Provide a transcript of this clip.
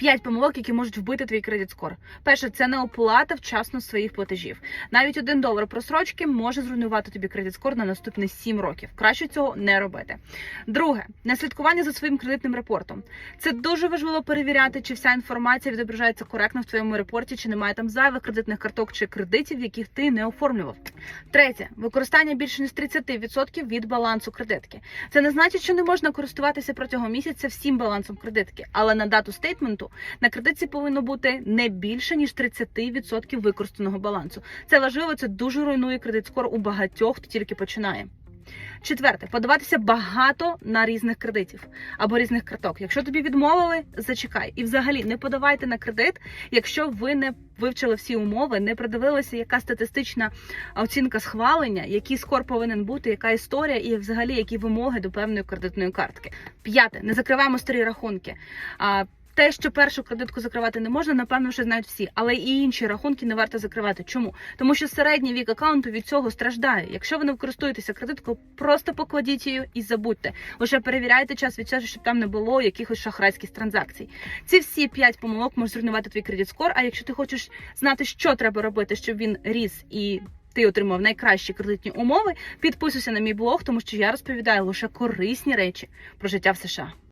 П'ять помилок, які можуть вбити твій кредит скор. Перше, це не оплата вчасно своїх платежів. Навіть один долар просрочки може зруйнувати тобі кредит скор на наступні 7 років. Краще цього не робити. Друге, не слідкування за своїм кредитним репортом. Це дуже важливо перевіряти, чи вся інформація відображається коректно в твоєму репорті, чи немає там зайвих кредитних карток чи кредитів, яких ти не оформлював. Третє, використання більше ніж 30% від балансу кредитки. Це не значить, що не можна користуватися протягом місяця всім балансом кредитки, але на дату стейтменту на кредитці повинно бути не більше ніж 30% використаного балансу. Це важливо, це дуже руйнує кредит скор у багатьох, хто тільки починає. Четверте, подаватися багато на різних кредитів або різних карток. Якщо тобі відмовили, зачекай. І взагалі не подавайте на кредит, якщо ви не вивчили всі умови, не придивилися, яка статистична оцінка схвалення, який скор повинен бути, яка історія і взагалі які вимоги до певної кредитної картки. П'яте, не закриваємо старі рахунки. Те, що першу кредитку закривати не можна, напевно, вже знають всі, але і інші рахунки не варто закривати. Чому? Тому що середній вік аккаунту від цього страждає. Якщо ви не користуєтеся кредиткою, просто покладіть її і забудьте. Лише перевіряйте час від часу, щоб там не було якихось шахрайських транзакцій. Ці всі п'ять помилок можуть зруйнувати твій кредит скор. А якщо ти хочеш знати, що треба робити, щоб він ріс і ти отримав найкращі кредитні умови, підписуйся на мій блог, тому що я розповідаю лише корисні речі про життя в США.